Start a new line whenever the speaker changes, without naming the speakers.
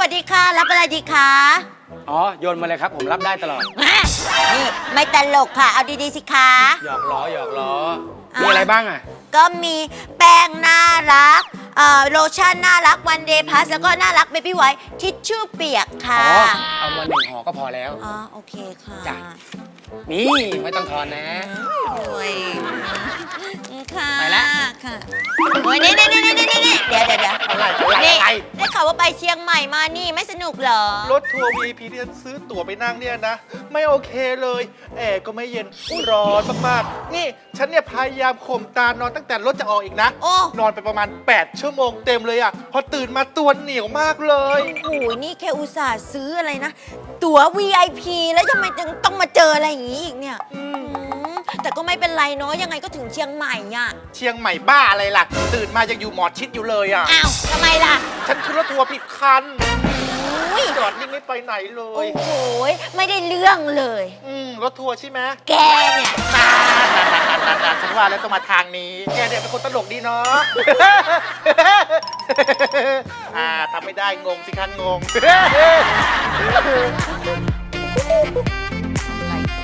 อะไรดีคะ
อ๋อ โยนมาเลยครับ ผมรับได้ตลอด
แม่นี่ไม่ตลกค่ะ เอาดีๆสิคะ
หยอกล้อหยอกล้อ
อะ
มีอะไรบ้างอะ
ก็มีแป้งน่ารักเอ่อโลชั่นน่ารักวันเดย์พัสแล้วก็น่ารักเบบี้ไวท์ทิชชู่เปียก
อ๋
ค่ะ
อ เอามาหนึ่งห่อก็พอแล้ว
อ๋อ โอเคค่ะ
จ้ะ นี่ไม่ต้องทอนนะ
โอ้ยค่ะ
ไปละ
ค่ะโอ้ยนี่นี่นี่นี่นี่นี่เดี๋ยวเดี๋ยวเดี๋ยว ข่าวว่าไปเชียงใหม่มานี่ไม่สนุกเหรอ
รถทัวร์ VIP ที่ฉันซื้อตั๋วไปนั่งเนี่ยนะ ไม่โอเคเลยแอร์ก็ไม่เย็นร้อนมากๆ นี่ฉันเนี่ยพยายามข่มตานอนตั้งแต่รถจะออกอีกนะ
โอ้
นอนไปประมาณ 8 ชั่วโมงเต็มเลยอะพอตื่นมาตัวเหนียวมากเลย
โอ้ยนี่แค่อุตส่าห์ซื้ออะไรนะ ตั๋ว VIP แล้วทำไมถึงต้องมาเจออะไรอย่างนี้อีกเนี่ย
อืม
อืม แต่ก็ไม่เป็นไรเนาะยังไงก็ถึงเชียงใหม่อะ
เชียงใหม่บ้าอะไรล่ะ ตื่นมายังอยู่หมอชิดอยู่เลยอะ
อ้าวทำไมล่ะ
ฉันขึ้นรถทัวร์ผิดคัน
อุ้ย
จอดนิ่งไม่ไปไหนเล
โอ้
ย
โหไม่ได้เรื่องเลย
อืมรถทัวร์ใช่ไหม
แกเนี่ย
นานๆๆๆๆฉันว่าแล้วต้องมาทางนี้ แกเนี่ยเป็นคนตลกดีเนาะ อ่าทำไม่ได้งงสิคะงง